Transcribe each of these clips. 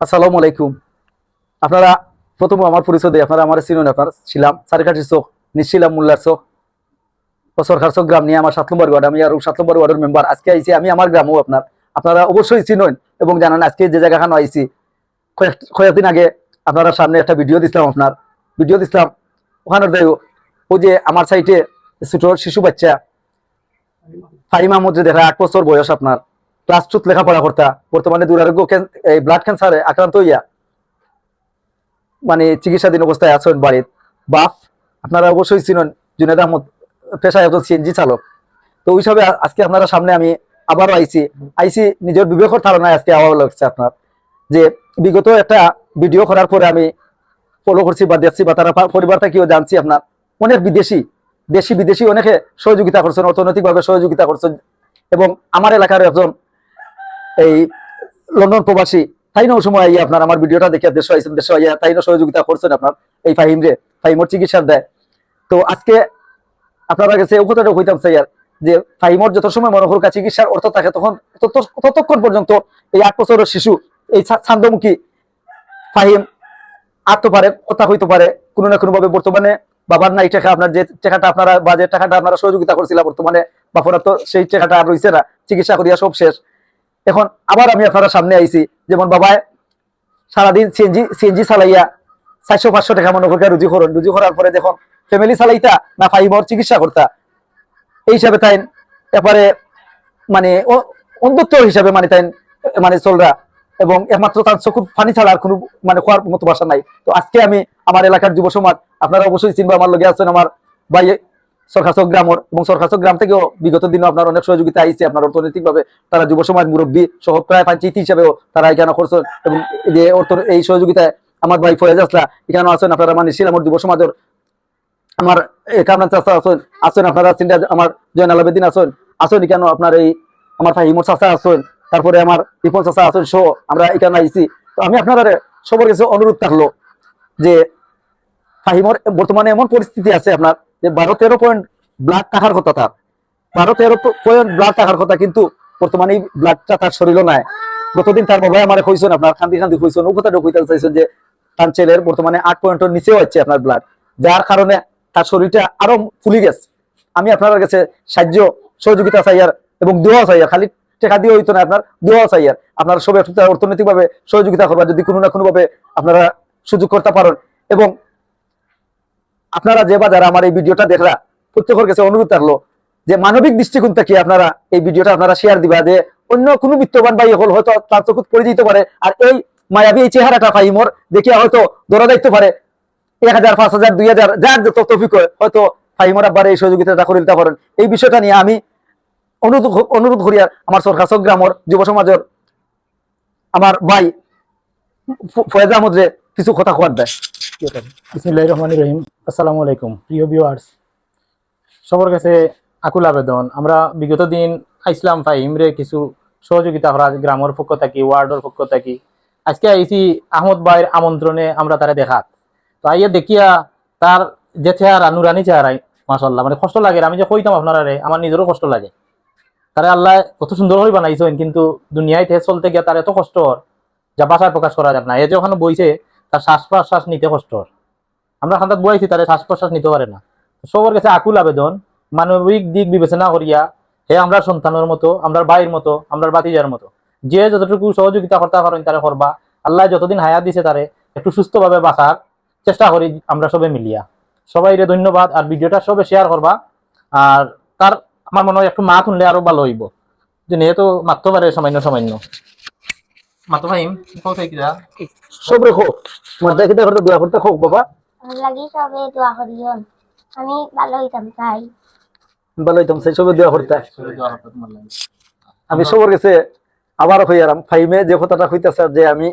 আসসালামু আলাইকুম। আপনারা প্রথম আমার পরিচয় দিই, আপনারা আমার চিনুন আপনার ছিলাম সারিকাঠি চোখ নিশ্চিলাম মোল্লার চোখ সরকার চোখ গ্রাম নিয়ে আমার সাত নম্বর ওয়ার্ড, আমি আর সাত নম্বর ওয়ার্ডের মেম্বার। আজকে আইছি আমি আমার গ্রামও আপনার। আপনারা অবশ্যই চিনুন এবং জানান, আজকে যে জায়গাখানে আইছি, কয়েক- কয়েকদিন আগে আপনারা সামনে একটা ভিডিও দিছিলাম আপনার। ভিডিও দিছিলাম, ওখানে দেয় ও যে আমার সাইটে ছোট শিশু বাচ্চা ফাইমা মধ্যে দেখা আট বছর বয়স আপনার। টুত লেখাপড়া করতা। বর্তমানে দুরারোগ্য এই ব্লাড ক্যান্সারে আক্রান্ত হইয়া মানে চিকিৎসাধীন অবস্থায় আছেন বাড়ির বাপ। আপনারা অবশ্যই চিনেন জুনেদ আহমদ, পেশায় একজন সিএনজি চালক। তো ওই হিসাবে আজকে আপনারা সামনে আমি আবারও আইছি। আইছি নিজের বিবেকের ধারণায় আজকে আবার লাগছে আপনার যে বিগত একটা ভিডিও করার পরে আমি ফলো করছি বা দেখছি বা তারা পরিবার থেকেও জানছি আপনার। অনেক বিদেশি, দেশি বিদেশি অনেকে সহযোগিতা করছেন, অর্থনৈতিকভাবে সহযোগিতা করছেন এবং আমার এলাকার একজন এই লন্ডন প্রবাসী, তাই না সময় আইয়া আপনার আমার ভিডিওটা দেখে দেশে আইসেন দেশে আইয়া তাই না সহযোগিতা করছেন আপনার? এই ফাহিম রে ফাহিমর চিকিৎসার দেয়। তো আজকে আপনারা কাছে ও কথাটা কইতাম, স্যার, যে ফাহিমর যত সময় মনোহর কাছে চিকিৎসার অর্থ থাকে তখন ততক্ষণ পর্যন্ত এই আট বছরের শিশু, এই ছান্দমুখী ফাহিম আটতে পারে কথা হইতে পারে, কোনো না কোনো ভাবে বর্তমানে বাবার নাই টাকা আপনার যে টাকাটা আপনারা, বা যে টাকাটা আপনারা সহযোগিতা করছিলেন বর্তমানে, বাপরা তো সেই টাকাটা আর রইছে না, চিকিৎসা করিয়া সব শেষ। এখন আবার আমি আপনারা সামনে আইছি, যেমন বাবায় সারাদিন সিএনজি সিএনজি চালাইয়া চারশো, পাঁচশো টাকা মনে করে রুজি করেন। রুজি করার পরে দেখুন ফ্যামিলি চালাইতা না ফাইবর চিকিৎসা করতা, এই হিসাবে তাই এবারে মানে অন্ধত্ব হিসাবে মানে তাই মানে চলরা। এবং একমাত্র তার চকুর পানি ছাড়া আর কোনো মানে খোয়ার মতো বাসা নাই। তো আজকে আমি আমার এলাকার যুব সমাজ, আপনারা অবশ্যই চিনবা আমার লগে আছেন আমার ভাই সরকার গ্রামর এবং সরকার গ্রাম থেকেও বিগত দিনে আপনার অনেক সহযোগিতা আইছে। আপনার অর্থনৈতিক ভাবে তারা যুব সমাজ মুরব্বী সহ প্রায় পঞ্চায়েত হিসাবেও তারা এখানে করছেন এবং যে অর্থ এই সহযোগিতায় আমার ভাই ফয়েজ আসলা এখানে আছেন। আপনারা মানে আমার যুব সমাজের আমার কামরান চাষা আছেন আছেন আপনারা চিন্তা আমার জয়নাল আবেদিন আছেন আছেন কেন আপনার এই আমার ভাই হিমর চাষা আছেন, তারপরে আমার রিপন চাষা আছেন সহ আমরা এখানে আইছি। তো আমি আপনারা সবার কাছে অনুরোধ থাকল যে ফাহিমর বর্তমানে এমন পরিস্থিতি আছে আপনার যে বারো তেরো পয়েন্ট ব্লাড থাকার কথা তার। বারো তেরো পয়েন্ট ব্লাড থাকার কথা, কিন্তু বর্তমানে এই ব্লাডটা তার শরীরও নাই। গতদিন তার বাবা আমার কইছেন, আপনার খান্দি খান্দি কইছেন ও কথাটা কইতে চাইছেন যে তার ছেলের বর্তমানে আট পয়েন্টের নিচেও হচ্ছে আপনার ব্লাড যার কারণে তার শরীরটা আরও ফুলি গেছে। আমি আপনার কাছে সাহায্য, সহযোগিতা চাইয়ার এবং দোয়া চাইয়ার খালি টাকা দিয়ে হইতো না আপনার দোয়া চাইয়ার আপনারা সবাই অর্থনৈতিক ভাবে সহযোগিতা করবার যদি কোনো না কোনো ভাবে আপনারা সুযোগ করতে পারেন, এবং আপনারা যে বা যারা আমার এই ভিডিওটা দেখলা, প্রত্যেকের কাছে অনুরোধ থাকল যে মানবিক দৃষ্টিকোণ থেকে আপনারা এই ভিডিওটা আপনারা শেয়ার দিবা, যে অন্য কোনো বিত্তবান ভাই হল হয়তো তার চকুত পড়ে দিতে পারে, আর এই মায়াবী এই চেহারাটা ফাইমর দেখিয়া হয়তো দৌড়া দেখতে পারে। এক হাজার, পাঁচ হাজার, দুই হাজার, যার যত তফিক হয়, হয়তো ফাইমর আব্বার এই সহযোগিতাটা করে দিতে পারেন। এই বিষয়টা নিয়ে আমি অনুরোধ অনুরোধ করি আর আমার সরকার গ্রামর যুব সমাজের আমার ভাই ফয়েজ আহমদ কিছু কথা খোয়ার দেয়। বিসমিল্লাহ রহমান রহিম। আসসালামু আলাইকুম প্রিয় ভিউয়ার্স সবার কাছে আকুল আবেদন। আমরা বিগত দিন ইসলাম ফাহিমরে কিছু সহযোগিতা করা গ্রামের পক্ষ থাকি ওয়ার্ডের পক্ষ থাকি আজকে আইসি আহমদ ভাইয়ের আমন্ত্রণে আমরা তারা দেখাত। তো আইয়া দেখিয়া তার যে চেহারা নুরানি চেহারাই মাসাল্লাহ মানে কষ্ট লাগে। আমি যে কইতাম আপনারা রে, আমার নিজেরও কষ্ট লাগে। তারা আল্লাহ কত সুন্দর করে বানাইছেন কিন্তু দুনিয়ায় চলতে গিয়া তার এত কষ্ট যা ভাষায় প্রকাশ করা যাবে না। এ যে ওখানে বইছে তার শ্বাস প্রশ্বাস নিতে কষ্ট। আমরা খান্তাত বইছি তারা শ্বাস প্রশ্বাস নিতে পারে না। সবার কাছে আকুল আবেদন, মানবিক দিক বিবেচনা করিয়া, হে আমরা সন্তানের মতো, আমরা ভাইয়ের মতো, আমরা বাতিজার মতো, যে যতটুকু সহযোগিতা করতে পারেন তারা করবা, আল্লাহ যতদিন হায়াত দিছে তারে একটু সুস্থভাবে বাঁচার চেষ্টা করি আমরা সবে মিলিয়া। সবাই ধন্যবাদ, আর ভিডিওটা সবে শেয়ার করবা, আর তার, আমার মনে হয় একটু মাত শুনলে আরও ভালো হইব। যে যেহেতু মারতে পারে সামান্য সামান্য। মাতো ভাইম কোথায় কিরা? সব রেখো। করতে দোয়া করতে হোক বাবা। লাগি সবে দোয়া করিও আমি ভালো হইতাম চাই ভালো হইতাম সেই সবে দোয়া করতে। আমি সবার কাছে আবার হইয়ারাম ফাইমে যে কথাটা হইতেছে যে আমি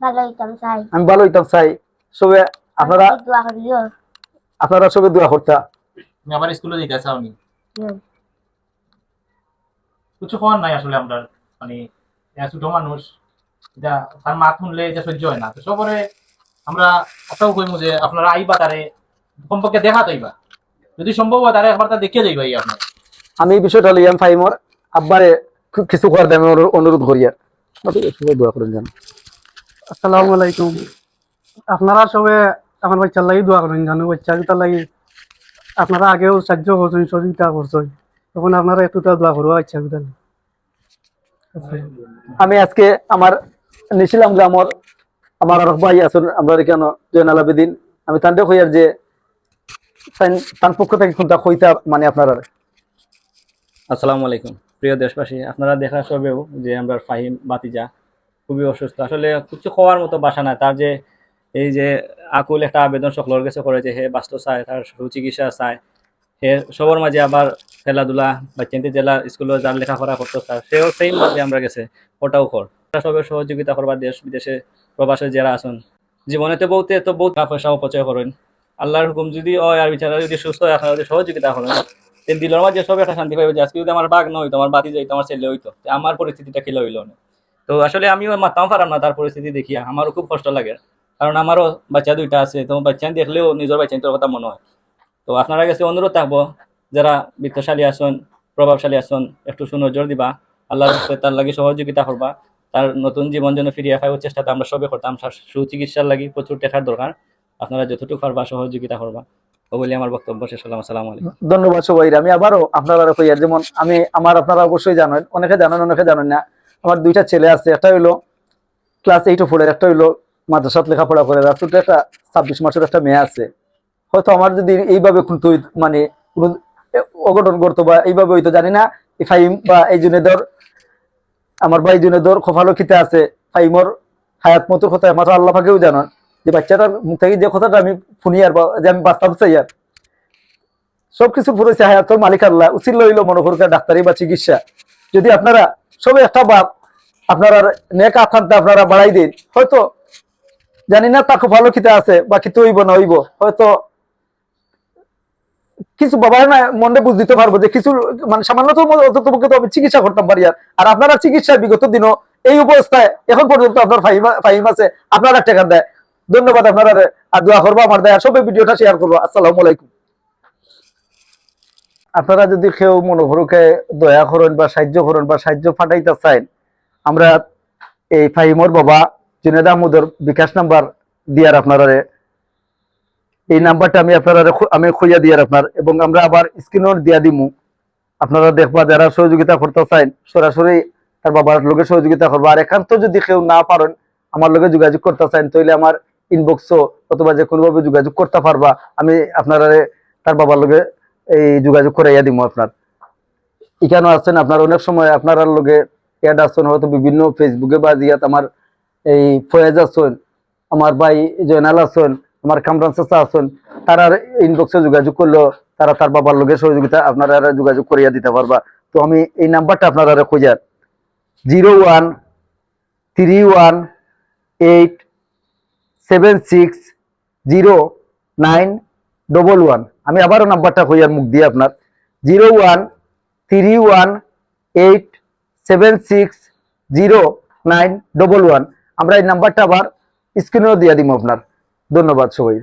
ভালো হইতাম চাই আমি ভালো হইতাম চাই সবে আপনারা আমি দোয়া করিও আপনারা সবে দোয়া করতা। তুমি আবার স্কুলে চাও নি কিছু হওয়ার নাই আসলে আমরা মানে ছোট মানুষ এটা তার মাত শুনলে এটা সহ্য হয় না। তো সবরে আমরা এটাও কইমু যে আপনারা আইবা তারে কমপক্ষে দেখা তাইবা যদি সম্ভব হয় তারে একবার তা দেখিয়ে যাইবা এই আপনার। আমি এই বিষয়টা লইয়াম ফাইমর আব্বারে খু- কিছু করার আমি অনুরোধ করি আর সবাই দোয়া করেন জান। আসসালামু আলাইকুম। আপনারা সবে আমার বাচ্চার লাগি দোয়া করেন জানো। বাচ্চা দুটার লাগি আপনারা আগেও সাহায্য করছেন সহযোগিতা করছেন। তখন আপনারা একটু দোয়া করব বাচ্চা লাগি। আমি আজকে আমার নিছিলাম গ্রামর আমার আর ভাই আছেন, আমরা এখানে জয়নাল আবেদিন আমি তান্ডে কইয়ার যে তার পক্ষ থেকে কোনটা কইতা মানে আপনারা? আসসালামু আলাইকুম। প্রিয় দেশবাসী, আপনারা দেখা সবেও যে আমরা ফাহিম বাতিজা খুবই অসুস্থ। আসলে কিছু খাওয়ার মতো বাসা নাই। তার যে এই যে আকুল একটা আবেদন সকলের কাছে করেছে, হে বাস্তব চায়, তার সুচিকিৎসা চায়। সবার মাঝে আবার খেলাধুলা বা চিন্তি জেলা স্কুলে যার লেখাপড়া করতে চায় সেও সেই মাঝে আমরা গেছে, ওটাও কর সবের সহযোগিতা করবা দেশ, বিদেশে প্রবাসে যারা আছেন জীবনেতে বহুতে তো বহুত পয়সা অপচয় করেন। আল্লাহর হুকুম যদি হয় আর বিচারা যদি সুস্থ হয় যদি সহযোগিতা করেন। দিলের মাঝে সব একটা শান্তি পাইবে আজকে যদি আমার বাঘ নয় আমার বাতি যাইতো, আমার ছেলে হইতো আমার পরিস্থিতিটা খেলে হইল না? তো আসলে আমিও মারতাম পারাম না তার পরিস্থিতি দেখিয়া আমারও খুব কষ্ট লাগে। কারণ আমারও বাচ্চা দুইটা আছে, তো বাচ্চা দেখলেও নিজের বাচ্চার কথা মনে হয়। তো আপনারা কাছে অনুরোধ থাকব, যারা বিত্তশালী আসন প্রভাবশালী আসন একটু সুনজর দিবা আল্লাহ তার লাগে সহযোগিতা করবা, তার নতুন জীবন যেন ফিরিয়ে খাওয়ার চেষ্টাটা আমরা সবে করতাম সুচিকিৎসার লাগি প্রচুর টাকার দরকার, আপনারা যতটুকু পারবা সহযোগিতা করবা। বক্তব্য ধন্যবাদ আমি যেমন আমি, আমার আপনারা অবশ্যই জানেন, অনেকে জানেন অনেকে জানেন না, আমার দুইটা ছেলে আছে, একটা হইল ক্লাস এইট একটা হইল মাদ্রাসাত করে একটা ছাব্বিশ মাসের একটা মেয়ে আছে। হয়তো আমার যদি এইভাবে মানে কোনো অঘটন করতো বা এইভাবে হইতো জানি না ফাইম বা এই জুনেদর আমার ভাই জুনেদর খোফালকিতে আছে ফাইমর হায়াত মতো কথা, মাত্র আল্লাহ পাকেও জানান যে বাচ্চাটার মুখ থেকে যে কথাটা আমি শুনি আর যে আমি বাস্তব চাই আর। সবকিছু ফুরেছে হায়াতর মালিক আল্লাহ, উচিত লইল মনোহরকার ডাক্তারি বা চিকিৎসা। যদি আপনারা সবে একটা বাপ, আপনারা নেক আথানটা আপনারা বাড়াই দিন, হয়তো জানি না তাকে ভালো খিতে আছে বা খিতে হইব না, হইব। হয়তো কিছু বাবা না মনে বুঝ দিতে পারব যে কিছু মানে সামান্য তো অন্ততপক্ষে তো আমি চিকিৎসা করতাম পারি আর আপনারা চিকিৎসা বিগত দিনও এই অবস্থায়, এখন পর্যন্ত আপনার ফাহিম আছে, আপনারা টেকা দেয়। ধন্যবাদ আপনারা আর দোয়া করব আমার দেয় সবে ভিডিওটা শেয়ার করব। আসসালামু আলাইকুম। আপনারা যদি কেউ মনোহরকে দয়া করেন বা সাহায্য করেন বা সাহায্য ফাটাইতে চান, আমরা এই ফাহিমর বাবা জুনেদ আহমদের বিকাশ নাম্বার দিয়ার আপনারা এই নাম্বারটা আমি আপনারা আমি খুঁজা দিয়ার আপনার, এবং আমরা আবার স্ক্রিনর দিয়া দিমু। আপনারা দেখবা যারা সহযোগিতা করতে চান, সরাসরি তার বাবার লোকের সহযোগিতা করব। আর একান্ত যদি কেউ না পারেন, আমার লোকে যোগাযোগ করতে চান তাহলে আমার ইনবক্সও অথবা যে কোনোভাবে যোগাযোগ করতে পারবা, আমি আপনারা তার বাবার লোকে এই যোগাযোগ করাইয়া দিব আপনার। এখানে আছেন, আপনার অনেক সময় আপনার লগে অ্যাড আছেন, হয়তো বিভিন্ন ফেসবুকে বা জিয়াত আমার এই ফয়েজ আছেন, আমার ভাই জয়নাল আছেন আমার কামরান চাচা আছেন, তারা ইনবক্সে যোগাযোগ করলেও তারা তার বাবার লগে সহযোগিতা আপনারা যোগাযোগ করিয়া দিতে পারবা। তো আমি এই নাম্বারটা আপনারা খোঁজার zero one, three one, eight, seven six, zero nine, double one. আমি আবারও নাম্বারটা হইয়ার মুখ দিয়ে আপনার। Zero one, three one, eight, seven six, zero nine, double one. আমরা এই নাম্বারটা আবার স্ক্রিনেও দিয়ে দিব আপনার। ধন্যবাদ সবাই